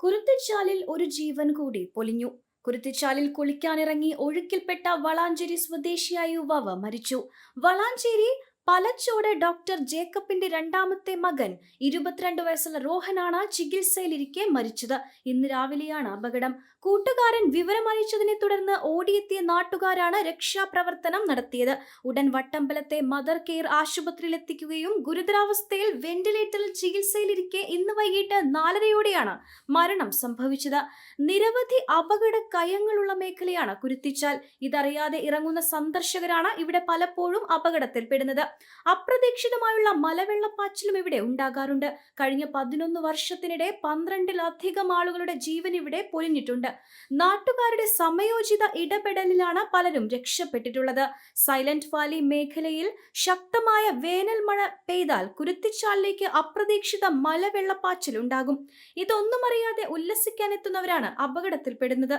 കുരുത്തിച്ചാലിൽ ഒരു ജീവൻ കൂടി പൊലിഞ്ഞു. കുരുത്തിച്ചാലിൽ കുളിക്കാനിറങ്ങി ഒഴുക്കിൽപ്പെട്ട വളാഞ്ചേരി സ്വദേശിയായ യുവാവ് മരിച്ചു. വളാഞ്ചേരി പലച്ചോട് ഡോക്ടർ ജേക്കബിന്റെ രണ്ടാമത്തെ മകൻ ഇരുപത്തിരണ്ട് വയസ്സുള്ള റോഹനാണ് ചികിത്സയിലിരിക്കെ മരിച്ചത്. ഇന്ന് രാവിലെയാണ് അപകടം. കൂട്ടുകാരൻ വിവരമറിയിച്ചതിനെ തുടർന്ന് ഓടിയെത്തിയ നാട്ടുകാരാണ് രക്ഷാപ്രവർത്തനം നടത്തിയത്. ഉടൻ വട്ടമ്പലത്തെ മദർ കെയർ ആശുപത്രിയിൽ എത്തിക്കുകയും ഗുരുതരാവസ്ഥയിൽ വെന്റിലേറ്ററിൽ ചികിത്സയിലിരിക്കെ ഇന്ന് വൈകിട്ട് നാലരയോടെയാണ് മരണം സംഭവിച്ചത്. നിരവധി അപകട കയങ്ങളുള്ള മേഖലയാണ് കുരുത്തിച്ചാൽ. ഇതറിയാതെ ഇറങ്ങുന്ന സന്ദർശകരാണ് ഇവിടെ പലപ്പോഴും അപകടത്തിൽപ്പെടുന്നത്. അപ്രതീക്ഷിതമായുള്ള മലവെള്ളപ്പാച്ചിലും ഇവിടെ ഉണ്ടാകാറുണ്ട്. കഴിഞ്ഞ പതിനൊന്ന് വർഷത്തിനിടെ പന്ത്രണ്ടിലധികം ആളുകളുടെ ജീവൻ ഇവിടെ പൊലിഞ്ഞിട്ടുണ്ട്. നാട്ടുകാരുടെ സമയോചിത ഇടപെടലിലാണ് പലരും രക്ഷപ്പെട്ടിട്ടുള്ളത്. സൈലന്റ് വാലി മേഖലയിൽ ശക്തമായ വേനൽ മഴ പെയ്താൽ കുരുത്തിച്ചാലിലേക്ക് അപ്രതീക്ഷിത മലവെള്ളപ്പാച്ചിൽ ഉണ്ടാകും. ഇതൊന്നും അറിയാതെ ഉല്ലസിക്കാനെത്തുന്നവരാണ് അപകടത്തിൽപ്പെടുന്നത്.